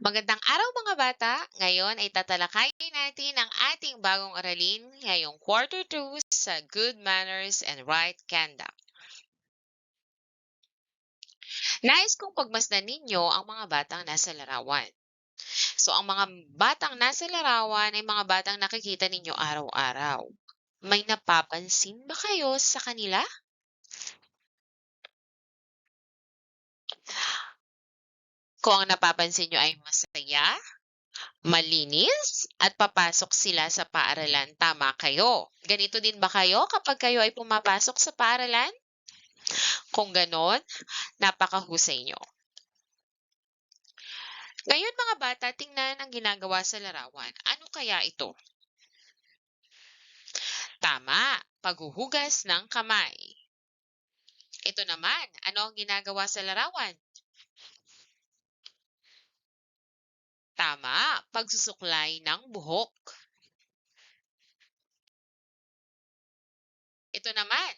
Magandang araw mga bata! Ngayon ay tatalakayin natin ang ating bagong aralin ngayong quarter 2 sa Good Manners and Right Conduct. Nais kong pagmasdan ninyo ang mga batang nasa larawan. So ang mga batang nasa larawan ay mga batang nakikita ninyo araw-araw. May napapansin ba kayo sa kanila? Kung ang napapansin nyo ay masaya, malinis, at papasok sila sa paaralan, tama kayo. Ganito din ba kayo kapag kayo ay pumapasok sa paaralan? Kung ganon, napakahusay nyo. Ngayon mga bata, tingnan ang ginagawa sa larawan. Ano kaya ito? Tama, paghuhugas ng kamay. Ito naman, ano ang ginagawa sa larawan? Tama, pagsusuklay ng buhok. Ito naman,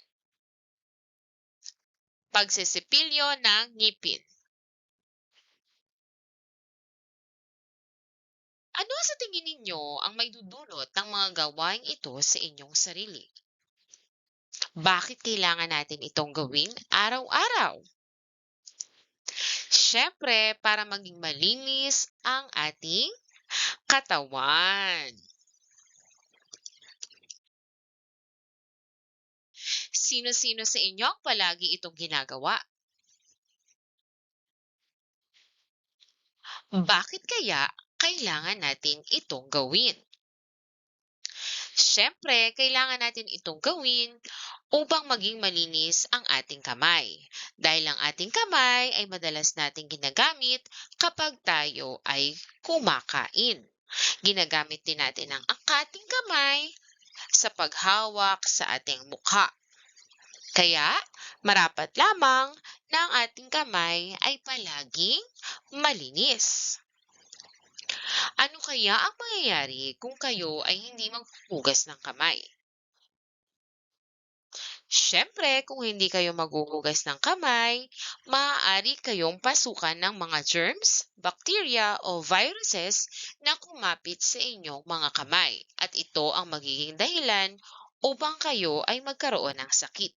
pagsisipilyo ng ngipin. Ano sa tingin ninyo ang may dudulot ng mga gawain ito sa inyong sarili? Bakit kailangan natin itong gawin araw-araw? Siyempre, para maging malinis ang ating katawan. Sino-sino sa inyo ang palagi itong ginagawa? Bakit kaya kailangan natin itong gawin? Siyempre, kailangan natin itong gawin upang maging malinis ang ating kamay. Dahil ang ating kamay ay madalas nating ginagamit kapag tayo ay kumakain. Ginagamit din natin ang ating kamay sa paghawak sa ating mukha. Kaya, marapat lamang na ang ating kamay ay palaging malinis. Ano kaya ang mangyayari kung kayo ay hindi maghuhugas ng kamay? Siyempre, kung hindi kayo maghuhugas ng kamay, maaari kayong pasukan ng mga germs, bacteria o viruses na kumapit sa inyong mga kamay at ito ang magiging dahilan upang kayo ay magkaroon ng sakit.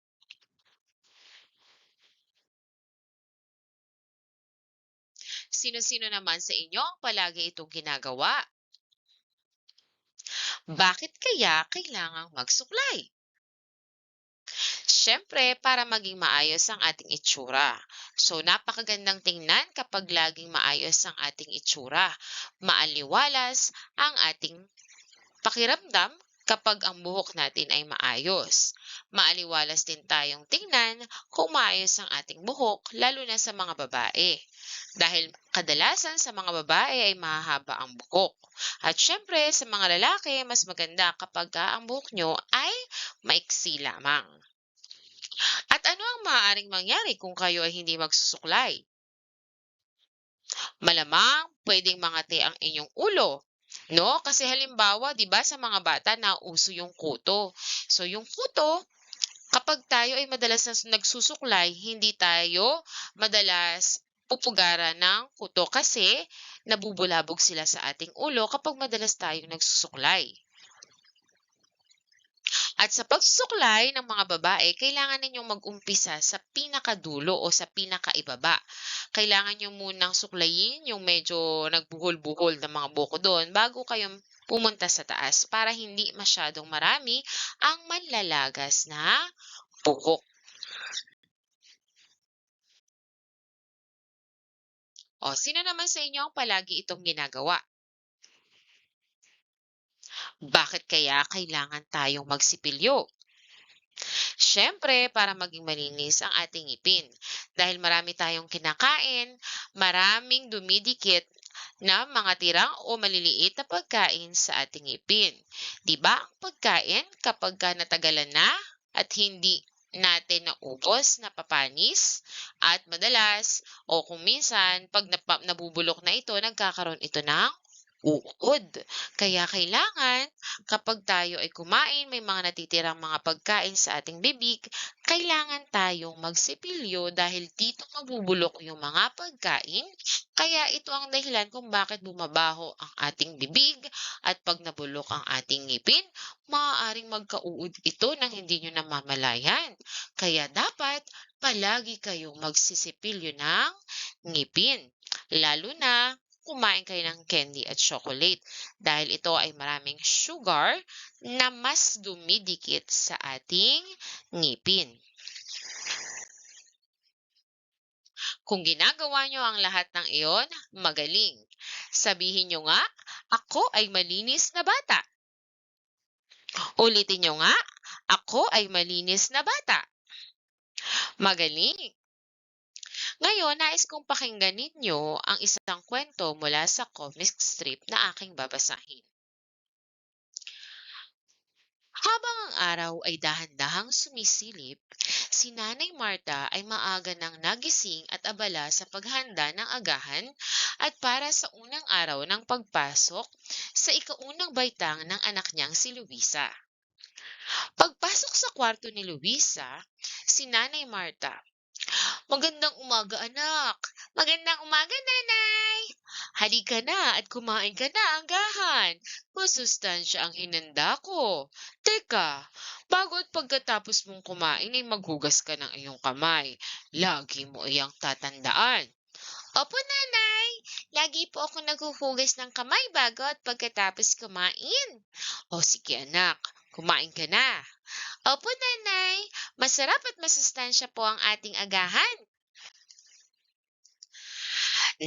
Sino-sino naman sa inyo ang palagi itong ginagawa? Bakit kaya kailangang magsuklay? Siyempre, para maging maayos ang ating itsura. So, napakagandang tingnan kapag laging maayos ang ating itsura. Maaliwalas ang ating pakiramdam kapag ang buhok natin ay maayos. Maaliwalas din tayong tingnan kung maayos ang ating buhok, lalo na sa mga babae. Dahil kadalasan sa mga babae ay mahahaba ang buhok. At syempre, sa mga lalaki, mas maganda kapag ang buhok nyo ay maiksi lamang. At ano ang maaaring mangyari kung kayo ay hindi magsusuklay? Malamang, pwedeng mangati ang inyong ulo No? Kasi halimbawa, 'di ba, sa mga bata nauso yung kuto. So yung kuto, kapag tayo ay madalas na nagsusuklay, hindi tayo madalas pupugaran ng kuto kasi nabubulabog sila sa ating ulo kapag madalas tayong nagsusuklay. At sa pagsusuklay ng mga babae, kailangan ninyong mag-umpisa sa pinakadulo o sa pinakaibaba. Kailangan nyo munang suklayin yung medyo nagbuhol-buhol na mga buko doon bago kayo pumunta sa taas para hindi masyadong marami ang manlalagas na buhok. O, sino naman sa inyo ang palagi itong ginagawa? Bakit kaya kailangan tayong magsipilyo? Siyempre, para maging malinis ang ating ngipin. Dahil marami tayong kinakain, maraming dumidikit na mga tirang o maliliit na pagkain sa ating ngipin. Diba ang pagkain kapag ka natagalan na at hindi natin naubos, napapanis, at madalas o kung minsan pag nabubulok na ito, nagkakaroon ito ng uod. Kaya kailangan kapag tayo ay kumain, may mga natitirang mga pagkain sa ating bibig, kailangan tayong magsipilyo dahil dito mabubulok yung mga pagkain. Kaya ito ang dahilan kung bakit bumabaho ang ating bibig at pag nabulok ang ating ngipin, maaaring magkauod ito nang hindi nyo namamalayan. Kaya dapat palagi kayong magsisipilyo ng ngipin. Lalo na kumain kayo ng candy at chocolate dahil ito ay maraming sugar na mas dumidikit sa ating ngipin. Kung ginagawa nyo ang lahat ng iyon, magaling. Sabihin nyo nga, ako ay malinis na bata. Ulitin nyo nga, ako ay malinis na bata. Magaling. Ngayon, nais kong pakinggan ninyo ang isang kwento mula sa comic strip na aking babasahin. Habang ang araw ay dahan-dahang sumisilip, si Nanay Marta ay maaga nang nagising at abala sa paghanda ng agahan at para sa unang araw ng pagpasok sa ikaunang baitang ng anak niyang si Luisa. Pagpasok sa kwarto ni Luisa, si Nanay Marta Magandang umaga, anak. Magandang umaga, nanay. Halika na at kumain ka na, anggahan. Masustansya ang hinanda ko. Teka, bago at pagkatapos mong kumain ay maghugas ka ng iyong kamay. Lagi mo iyang tatandaan. Opo, nanay. Lagi po ako naghuhugas ng kamay bago at pagkatapos kumain. O sige, anak. Kumain ka na. Opo, nanay. Masarap at masustansya po ang ating agahan.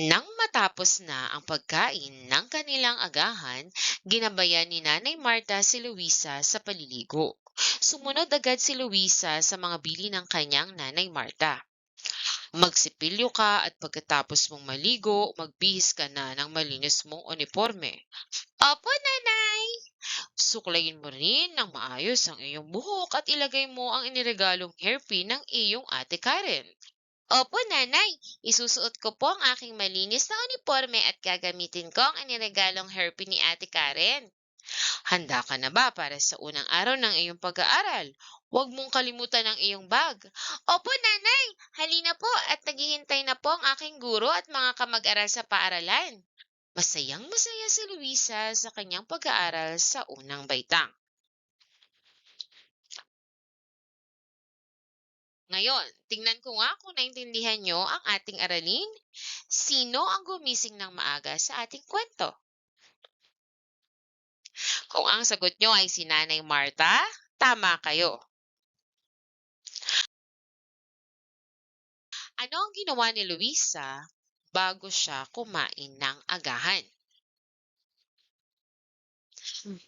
Nang matapos na ang pagkain ng kanilang agahan, ginabayan ni Nanay Marta si Luisa sa paliligo. Sumunod agad si Luisa sa mga bili ng kanyang Nanay Marta. Magsipilyo ka at pagkatapos mong maligo, magbihis ka na ng malinis mong uniforme. Opo, nanay! Suklayin mo rin ng maayos ang iyong buhok at ilagay mo ang iniregalong hairpin ng iyong ate Karen. Opo, nanay. Isusuot ko po ang aking malinis na uniforme at gagamitin ko ang iniregalong hairpin ni ate Karen. Handa ka na ba para sa unang araw ng iyong pag-aaral? Huwag mong kalimutan ang iyong bag. Opo, nanay. Halina po at naghihintay na po ang aking guro at mga kamag-aral sa paaralan. Masayang masaya si Luisa sa kanyang pag-aaral sa unang baitang. Ngayon, tingnan ko nga kung naintindihan nyo ang ating aralin. Sino ang gumising ng maaga sa ating kwento? Kung ang sagot nyo ay si Nanay Marta, tama kayo. Ano ang ginawa ni Luisa bago siya kumain ng agahan?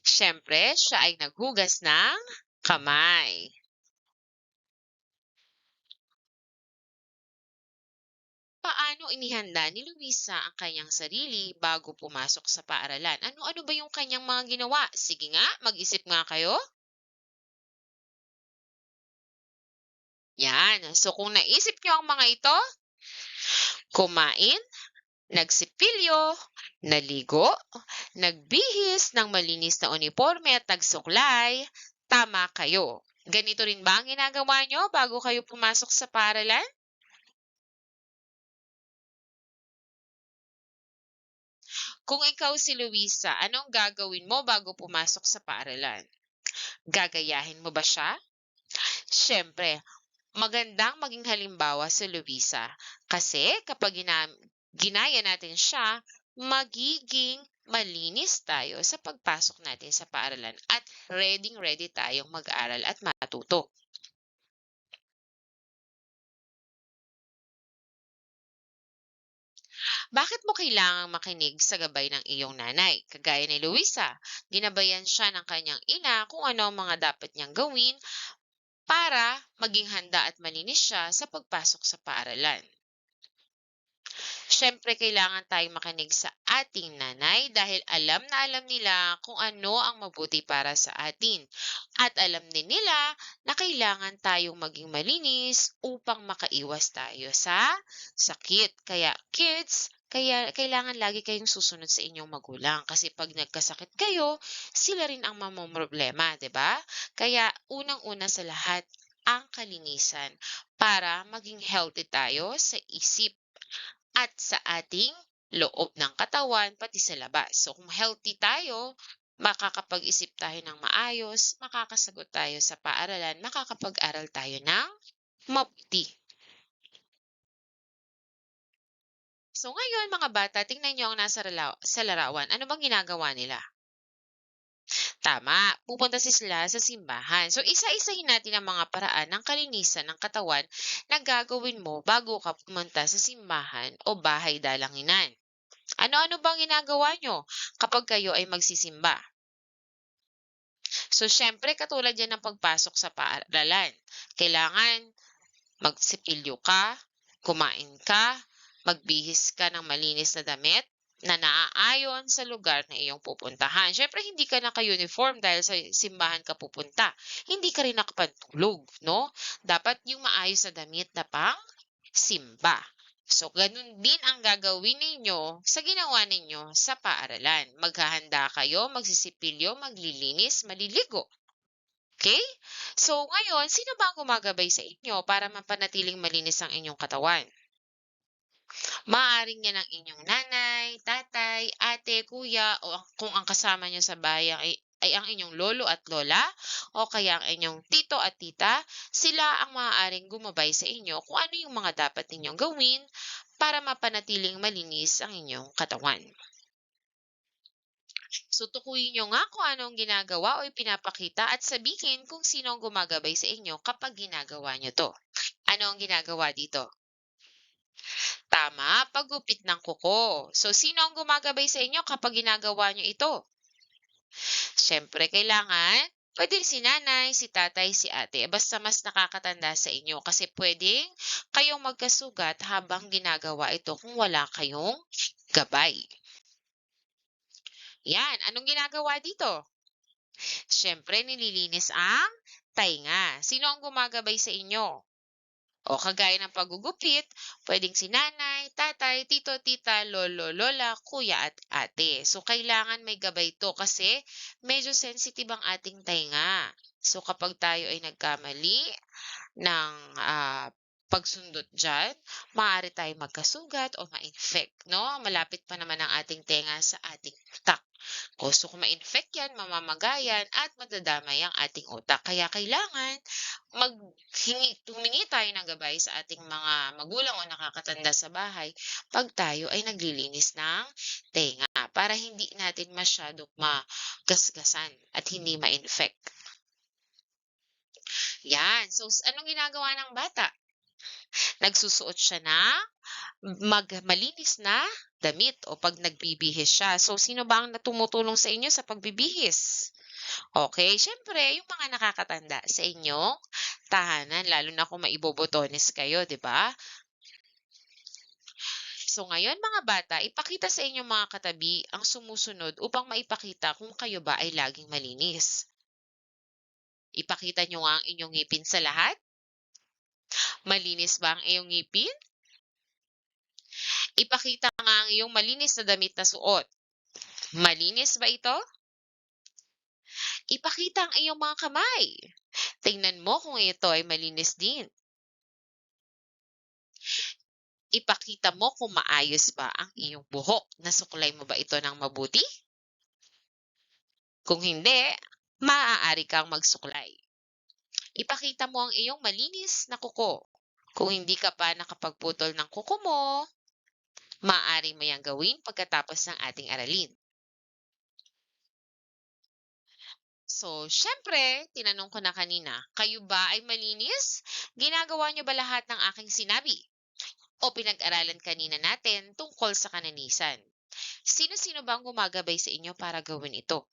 Siyempre, siya ay naghugas ng kamay. Paano inihanda ni Luisa ang kanyang sarili bago pumasok sa paaralan? Ano-ano ba yung kanyang mga ginawa? Sige nga, mag-isip nga kayo. Yan. So, kung naisip nyo ang mga ito, kumain, nagsipilyo, naligo, nagbihis ng malinis na uniforme at nagsuklay, tama kayo. Ganito rin ba ang ginagawa nyo bago kayo pumasok sa paaralan? Kung ikaw si Luisa, anong gagawin mo bago pumasok sa paaralan? Gagayahin mo ba siya? Siyempre, magandang maging halimbawa si Luisa kasi kapag gina- ginaya natin siya, magiging malinis tayo sa pagpasok natin sa paaralan at ready-ready tayong mag-aral at matuto. Bakit mo kailangang makinig sa gabay ng iyong nanay? Kagaya ni Luisa, ginabayan siya ng kanyang ina kung ano ang mga dapat niyang gawin para maging handa at malinis siya sa pagpasok sa paaralan. Siyempre, kailangan tayong makinig sa ating nanay dahil alam na alam nila kung ano ang mabuti para sa atin. At alam din nila na kailangan tayong maging malinis upang makaiwas tayo sa sakit. Kaya kids, kaya kailangan lagi kayong susunod sa inyong magulang kasi 'pag nagkasakit kayo, sila rin ang mamomroblema, 'di ba? Kaya unang-una sa lahat ang kalinisan para maging healthy tayo sa isip at sa ating loob ng katawan, pati sa labas. So kung healthy tayo, makakapag-isip tayo ng maayos, makakasagot tayo sa paaralan, makakapag-aral tayo ng mabuti. So ngayon mga bata, tingnan niyo ang nasa rala sa larawan. Ano bang ginagawa nila? Tama, pupunta sila sa simbahan. So isa-isahin natin ang mga paraan ng kalinisan ng katawan na gagawin mo bago ka pumunta sa simbahan o bahay dalanginan. Ano-ano bang ginagawa nyo kapag kayo ay magsisimba? So siyempre katulad yan ng pagpasok sa paaralan. Kailangan magsipilyo ka, kumain ka, magbihis ka ng malinis na damit na naaayon sa lugar na iyong pupuntahan. Siyempre, hindi ka naka-uniform dahil sa simbahan ka pupunta. Hindi ka rin nakapantulog, no? Dapat yung maayos na damit na pang simba. So, ganun din ang gagawin ninyo sa ginawa ninyo sa paaralan. Maghahanda kayo, magsisipilyo, maglilinis, maliligo. Okay? So, ngayon, sino ba ang gumagabay sa inyo para mapanatiling malinis ang inyong katawan? Maaaring yan ang inyong nanay, tatay, ate, kuya, o kung ang kasama niyo sa bahay ay, ay ang inyong lolo at lola, o kaya ang inyong tito at tita, sila ang maaaring gumabay sa inyo kung ano yung mga dapat ninyong gawin para mapanatiling malinis ang inyong katawan. So, tukuyin nyo nga kung ano ang ginagawa o ipinapakita at sabihin kung sino ang gumagabay sa inyo kapag ginagawa nyo to. Ano ang ginagawa dito? Tama, paggupit ng kuko. So, sino ang gumagabay sa inyo kapag ginagawa nyo ito? Siyempre, kailangan pwede si nanay, si tatay, si ate. Basta mas nakakatanda sa inyo kasi pwedeng kayong magkasugat habang ginagawa ito kung wala kayong gabay. Yan, anong ginagawa dito? Siyempre, nililinis ang tainga. Sino ang gumagabay sa inyo? O kagaya ng paggugupit, pwedeng si nanay, tatay, tito, tita, lolo, lola, kuya at ate. So, kailangan may gabay to kasi medyo sensitive ang ating tainga. So, kapag tayo ay nagkamali ng ah, pagsundot dyan, maaari tayo magkasugat o ma-infect, no? Malapit pa naman ang ating tenga sa ating utak. O, so kung ma-infect yan, mamamagayan at madadamay ang ating utak. Kaya kailangan maghingi, humingi tayo ng gabay sa ating mga magulang o nakakatanda sa bahay pag tayo ay naglilinis ng tenga para hindi natin masyadong magasgasan at hindi ma-infect. Yan. So, anong ginagawa ng bata? Nagsusuot siya ng mag malinis na damit o pag nagbibihis siya. So, sino ba ang tumutulong sa inyo sa pagbibihis? Okay, syempre, yung mga nakakatanda sa inyong tahanan, lalo na kung maibobotones kayo, di ba? So ngayon mga bata, ipakita sa inyong mga katabi ang sumusunod upang maipakita kung kayo ba ay laging malinis. Ipakita nyo nga ang inyong ngipin sa lahat. Malinis ba ang iyong ngipin? Ipakita nga ang iyong malinis na damit na suot. Malinis ba ito? Ipakita ang iyong mga kamay. Tingnan mo kung ito ay malinis din. Ipakita mo kung maayos ba ang iyong buhok. Nasuklay mo ba ito ng mabuti? Kung hindi, maaari kang magsuklay. Ipakita mo ang iyong malinis na kuko. Kung hindi ka pa nakapagputol ng kuko mo, maaari mo yang gawin pagkatapos ng ating aralin. So, syempre, tinanong ko na kanina, kayo ba ay malinis? Ginagawa niyo ba lahat ng aking sinabi? O pinag-aralan kanina natin tungkol sa kananisan? Sino-sino ba ang gumagabay sa inyo para gawin ito?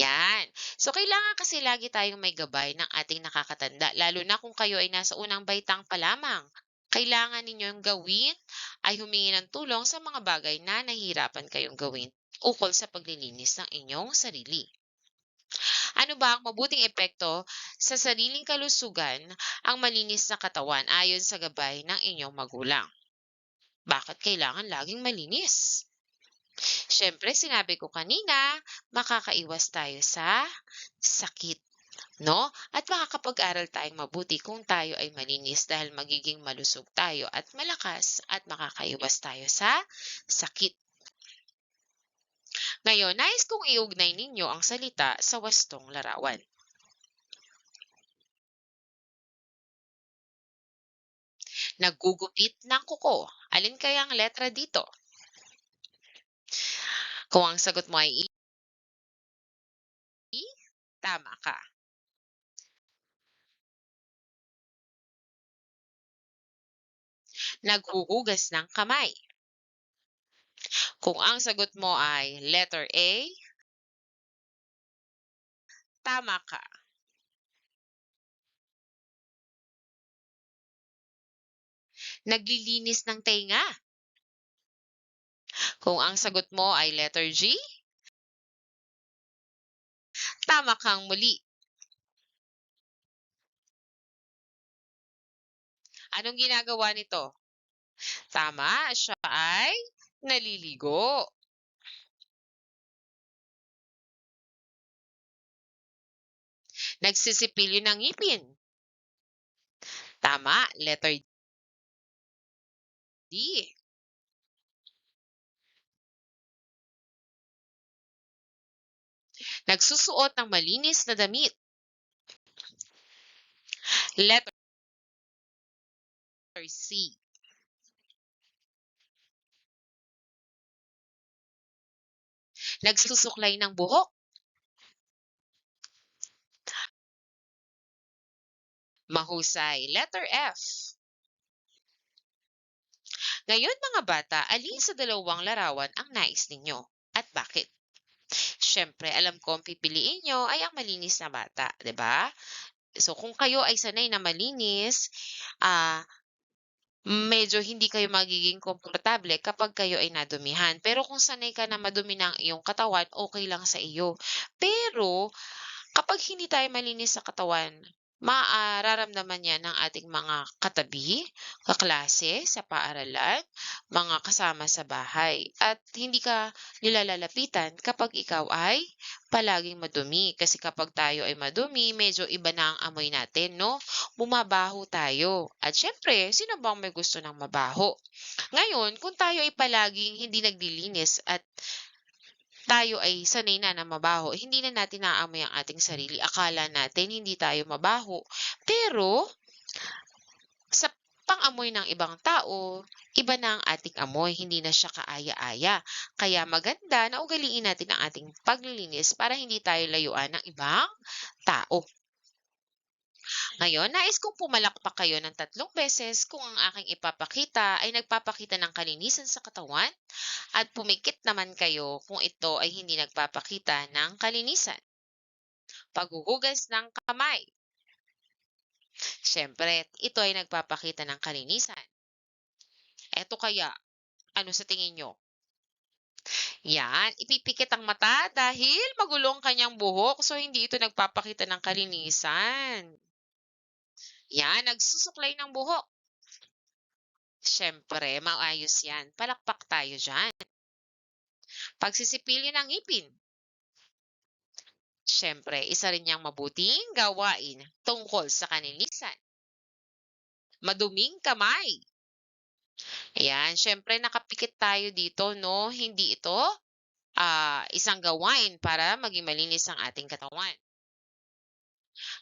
Yan. So, kailangan kasi lagi tayong may gabay ng ating nakakatanda, lalo na kung kayo ay nasa unang baitang pa lamang. Kailangan ninyong gawin ay humingi ng tulong sa mga bagay na nahihirapan kayong gawin ukol sa paglilinis ng inyong sarili. Ano ba ang mabuting epekto sa sariling kalusugan ang malinis na katawan ayon sa gabay ng inyong magulang? Bakit kailangan laging malinis? Siyempre, sinabi ko kanina, makakaiwas tayo sa sakit. No? At makakapag-aral tayong mabuti kung tayo ay malinis dahil magiging malusog tayo at malakas at makakaiwas tayo sa sakit. Ngayon, nais kong iugnay ninyo ang salita sa wastong larawan. Naggugupit ng kuko. Alin kaya ang letra dito? Kung ang sagot mo ay I, tama ka. Naghuhugas ng kamay. Kung ang sagot mo ay letter A, tama ka. Naglilinis ng tenga. Kung ang sagot mo ay letter G, tama kang muli. Anong ginagawa nito? Tama, siya ay naliligo. Nagsisipilyo ng ngipin. Tama, letter D. Nagsusuot ng malinis na damit. Letter C. Nagsusuklay ng buhok. Mahusay. Letter F. Ngayon mga bata, alin sa dalawang larawan ang nais ninyo at bakit? Siyempre, alam ko ang pipiliin nyo ay ang malinis na bata, 'di ba? So kung kayo ay sanay na malinis, ah medyo hindi kayo magiging komportable kapag kayo ay nadumihan. Pero kung sanay ka na madumi ng iyong katawan, okay lang sa iyo. Pero kapag hindi tayo malinis sa katawan, mararamdaman yan ng ating mga katabi, kaklase sa paaralan, mga kasama sa bahay. At hindi ka nilalalapitan kapag ikaw ay palaging madumi. Kasi kapag tayo ay madumi, medyo iba na ang amoy natin, no? Bumabaho tayo. At syempre, sino bang may gusto ng mabaho? Ngayon, kung tayo ay palaging hindi naglilinis at tayo ay sanay na na mabaho, hindi na natin naaamoy ang ating sarili. Akala natin hindi tayo mabaho. Pero, sa pang-amoy ng ibang tao, iba na ang ating amoy, hindi na siya kaaya-aya. Kaya maganda na ugaliin natin ang ating paglilinis para hindi tayo layuan ng ibang tao. Ngayon, nais kong pumalakpak kayo ng tatlong beses kung ang aking ipapakita ay nagpapakita ng kalinisan sa katawan at pumikit naman kayo kung ito ay hindi nagpapakita ng kalinisan. Paghuhugas ng kamay. Siyempre, ito ay nagpapakita ng kalinisan. Eto kaya, ano sa tingin nyo? Yan, ipipikit ang mata dahil magulong kanyang buhok so hindi ito nagpapakita ng kalinisan. Yan, nagsusuklay ng buhok. Siyempre, maayos yan. Palakpak tayo dyan. Pagsisipilyo ng ngipin. Siyempre, isa rin niyang mabuting gawain tungkol sa kanilisan. Maduming kamay. Ayan, siyempre nakapikit tayo dito, no? Hindi ito ah, isang gawain para maging malinis ang ating katawan.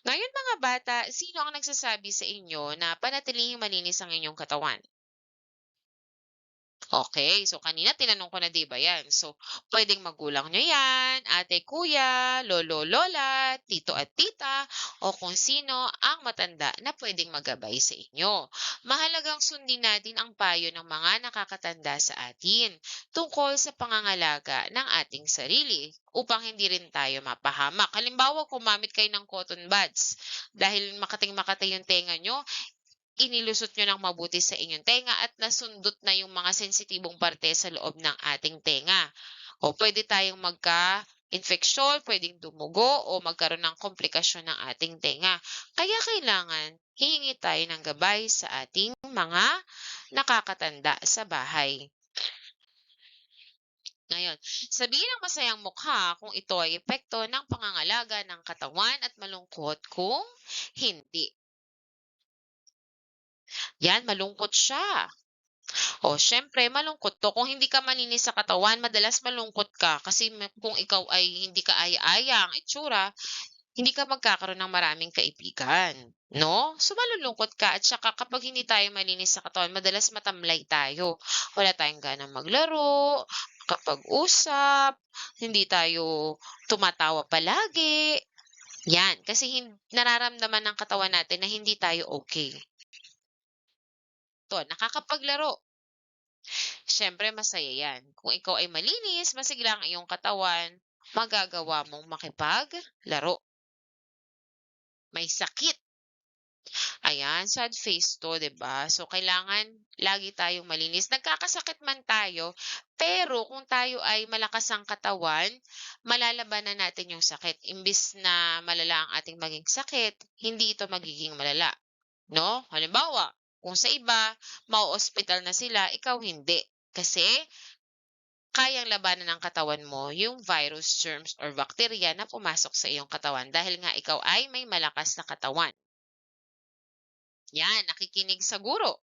Ngayon mga bata, sino ang nagsasabi sa inyo na panatilihing malinis ang inyong katawan? Okay, so kanina tinanong ko na 'di ba 'yan. So, puwedeng magulang niyo 'yan, ate, kuya, lolo, lola, tito at tita, o kung sino ang matanda na puwedeng maggabay sa inyo. Mahalagang sundin natin ang payo ng mga nakakatanda sa atin tungkol sa pangangalaga ng ating sarili upang hindi rin tayo mapahamak. Halimbawa, gumamit kayo ng cotton buds dahil makating-makati yung tenga niyo, inilusot nyo ng mabuti sa inyong tenga at nasundot na yung mga sensitibong parte sa loob ng ating tenga. O pwede tayong magka infeksyon, pwedeng dumugo o magkaroon ng komplikasyon ng ating tenga. Kaya kailangan hihingi tayo ng gabay sa ating mga nakakatanda sa bahay. Ngayon, sabihin ng masayang mukha kung ito ay epekto ng pangangalaga ng katawan at malungkot kung hindi. Yan, malungkot siya. O, syempre, malungkot to. Kung hindi ka malinis sa katawan, madalas malungkot ka. Kasi kung ikaw ay hindi ka aya-aya ang itsura, hindi ka magkakaroon ng maraming kaibigan. No? So, malulungkot ka. At saka kapag hindi tayo malinis sa katawan, madalas matamlay tayo. Wala tayong ganang maglaro, kapag-usap, hindi tayo tumatawa palagi. Yan. Kasi nararamdaman ng katawan natin na hindi tayo okay. To, nakakapaglaro. Siyempre, masaya yan. Kung ikaw ay malinis, masigla ang iyong katawan, magagawa mong makipaglaro. May sakit. Ayan, sad face to, ba? So kailangan lagi tayong malinis. Nagkakasakit man tayo, pero kung tayo ay malakas ang katawan, malalabanan natin yung sakit. Imbis na malala ang ating maging sakit, hindi ito magiging malala. No? Halimbawa, kung sa iba, mau-ospital na sila, ikaw hindi. Kasi kayang labanan ng katawan mo yung virus, germs, or bacteria na pumasok sa iyong katawan dahil nga ikaw ay may malakas na katawan. Yan, nakikinig sa guro.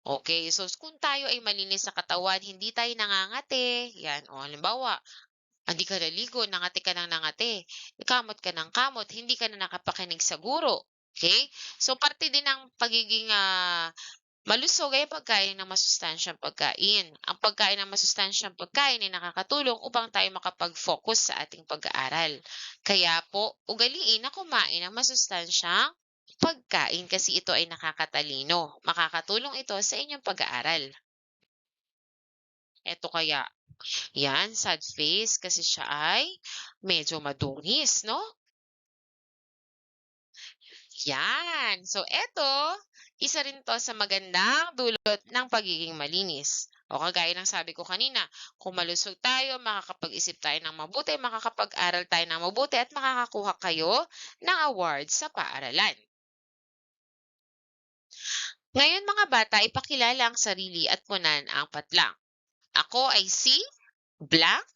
Okay, so kung tayo ay malinis sa katawan, hindi tayo nangangate. Yan, o halimbawa, hindi ka naligo, nangati ka ng nangati. Kamot ka ng kamot, hindi ka na nakapakinig sa guro. Okay? So, parte din ng pagiging ah, malusog ay pagkain ng masustansyang pagkain. Ang pagkain ng masustansyang pagkain ay nakakatulong upang tayo makapag-focus sa ating pag-aaral. Kaya po, ugaliin na kumain ng masustansyang pagkain kasi ito ay nakakatalino. Makakatulong ito sa inyong pag-aaral. Eto kaya, yan, sad face kasi siya ay medyo madungis, no? Yan. So, eto, isa rin to sa magandang dulot ng pagiging malinis. O kagaya ng sabi ko kanina, kung malusog tayo, makakapag-isip tayo ng mabuti, makakapag-aral tayo ng mabuti, at makakakuha kayo ng award sa paaralan. Ngayon mga bata, ipakilala ang sarili at punan ang patlang. Ako ay si blank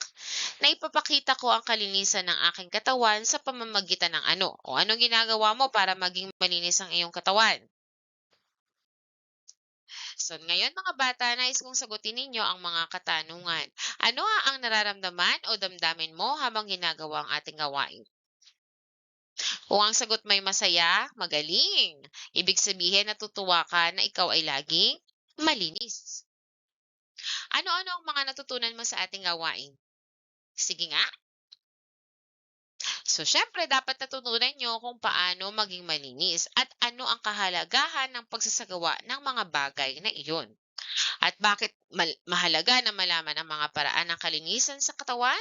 na ipapakita ko ang kalinisan ng aking katawan sa pamamagitan ng ano o anong ginagawa mo para maging malinis ang iyong katawan. So, ngayon mga bata, nais kong sagutin ninyo ang mga katanungan. Ano ang nararamdaman o damdamin mo habang ginagawa ang ating gawain? Kung ang sagot may masaya, magaling. Ibig sabihin natutuwa ka na ikaw ay laging malinis. Ano-ano ang mga natutunan mo sa ating gawain? Sige nga. So, syempre, dapat natutunan nyo kung paano maging malinis at ano ang kahalagahan ng pagsasagawa ng mga bagay na iyon. At bakit mahalaga na malaman ang mga paraan ng kalinisan sa katawan?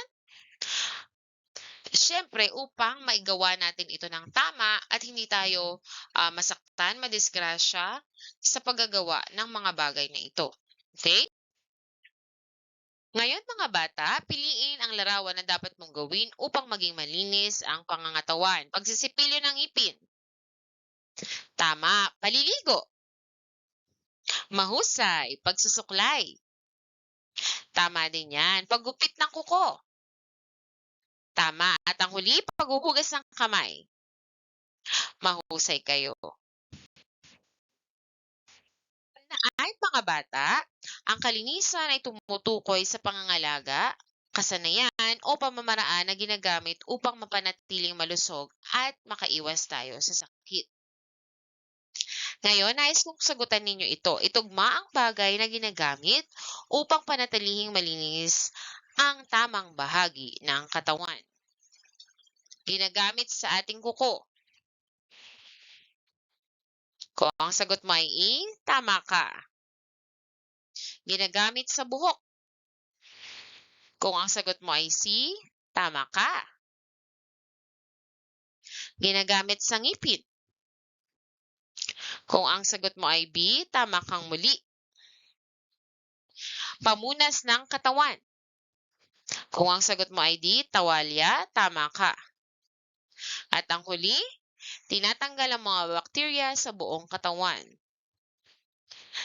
Siyempre, upang maigawa natin ito ng tama at hindi tayo ah, masaktan, madisgrasya sa paggagawa ng mga bagay na ito. Okay? Ngayon mga bata, piliin ang larawan na dapat mong gawin upang maging malinis ang pangangatawan. Pagsisipilyo ng ipin. Tama, paliligo. Mahusay, pagsusuklay. Tama din yan, paggupit ng kuko. Tama, at ang huli, paghuhugas ng kamay. Mahusay kayo. Ay, mga bata, ang kalinisan ay tumutukoy sa pangangalaga, kasanayan o pamamaraan na ginagamit upang mapanatiling malusog at makaiwas tayo sa sakit. Ngayon, nais kong sagutan ninyo ito. Itugma ang bagay na ginagamit upang panatilihing malinis ang tamang bahagi ng katawan. Ginagamit sa ating kuko. Kung ang sagot mo ay E, tama ka. Ginagamit sa buhok. Kung ang sagot mo ay C, tama ka. Ginagamit sa ngipin. Kung ang sagot mo ay B, tama kang muli. Pamunas ng katawan. Kung ang sagot mo ay D, tawalya, tama ka. At ang huli, tinatanggal ang mga bakterya sa buong katawan.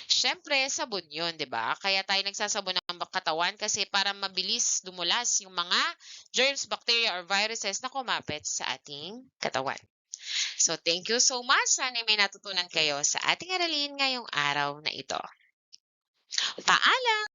Siyempre, sabon yun, di ba? Kaya tayo nagsasabon ng katawan kasi para mabilis dumulas yung mga germs, bacteria, or viruses na kumapit sa ating katawan. So, thank you so much. Sana may natutunan kayo sa ating aralin ngayong araw na ito. Paalam!